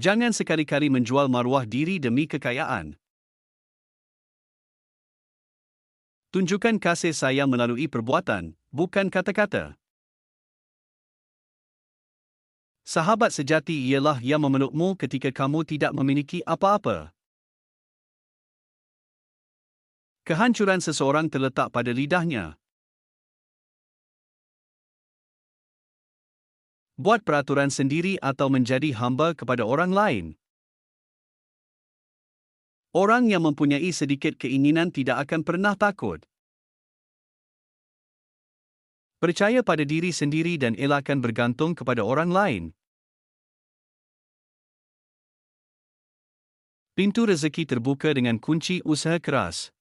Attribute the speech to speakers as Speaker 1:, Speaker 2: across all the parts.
Speaker 1: Jangan sekali-kali menjual maruah diri demi kekayaan. Tunjukkan kasih sayang melalui perbuatan, bukan kata-kata. Sahabat sejati ialah yang memelukmu ketika kamu tidak memiliki apa-apa. Kehancuran seseorang terletak pada lidahnya. Buat peraturan sendiri atau menjadi hamba kepada orang lain. Orang yang mempunyai sedikit keinginan tidak akan pernah takut. Percaya pada diri sendiri dan elakkan bergantung kepada orang lain. Pintu rezeki terbuka dengan kunci usaha keras.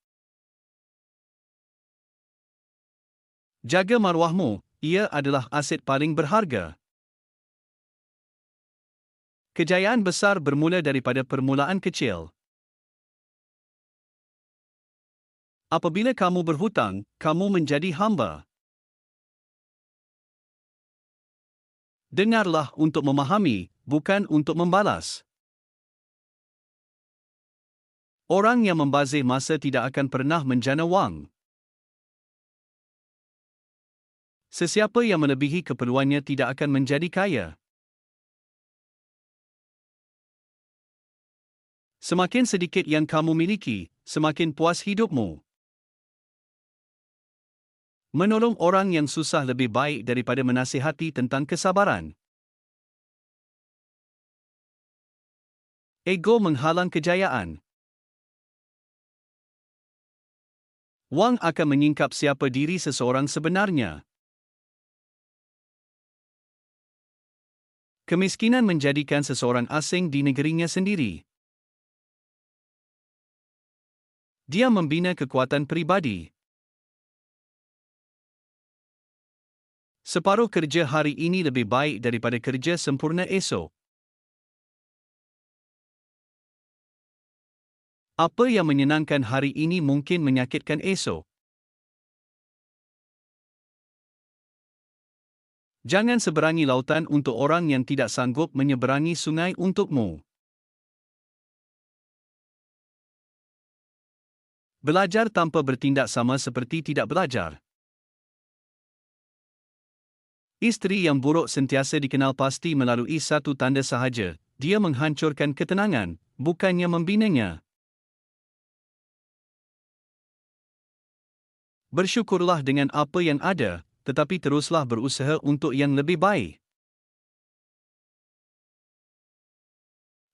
Speaker 1: Jaga maruahmu, ia adalah aset paling berharga. Kejayaan besar bermula daripada permulaan kecil. Apabila kamu berhutang, kamu menjadi hamba. Dengarlah untuk memahami, bukan untuk membalas. Orang yang membazir masa tidak akan pernah menjana wang. Sesiapa yang melebihi keperluannya tidak akan menjadi kaya. Semakin sedikit yang kamu miliki, semakin puas hidupmu. Menolong orang yang susah lebih baik daripada menasihati tentang kesabaran. Ego menghalang kejayaan. Wang akan menyingkap siapa diri seseorang sebenarnya. Kemiskinan menjadikan seseorang asing di negerinya sendiri. Dia membina kekuatan pribadi. Separuh kerja hari ini lebih baik daripada kerja sempurna esok. Apa yang menyenangkan hari ini mungkin menyakitkan esok. Jangan seberangi lautan untuk orang yang tidak sanggup menyeberangi sungai untukmu. Belajar tanpa bertindak sama seperti tidak belajar. Isteri yang buruk sentiasa dikenal pasti melalui satu tanda sahaja, dia menghancurkan ketenangan, bukannya membinanya. Bersyukurlah dengan apa yang ada, tetapi teruslah berusaha untuk yang lebih baik.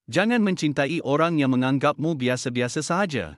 Speaker 1: Jangan mencintai orang yang menganggapmu biasa-biasa sahaja.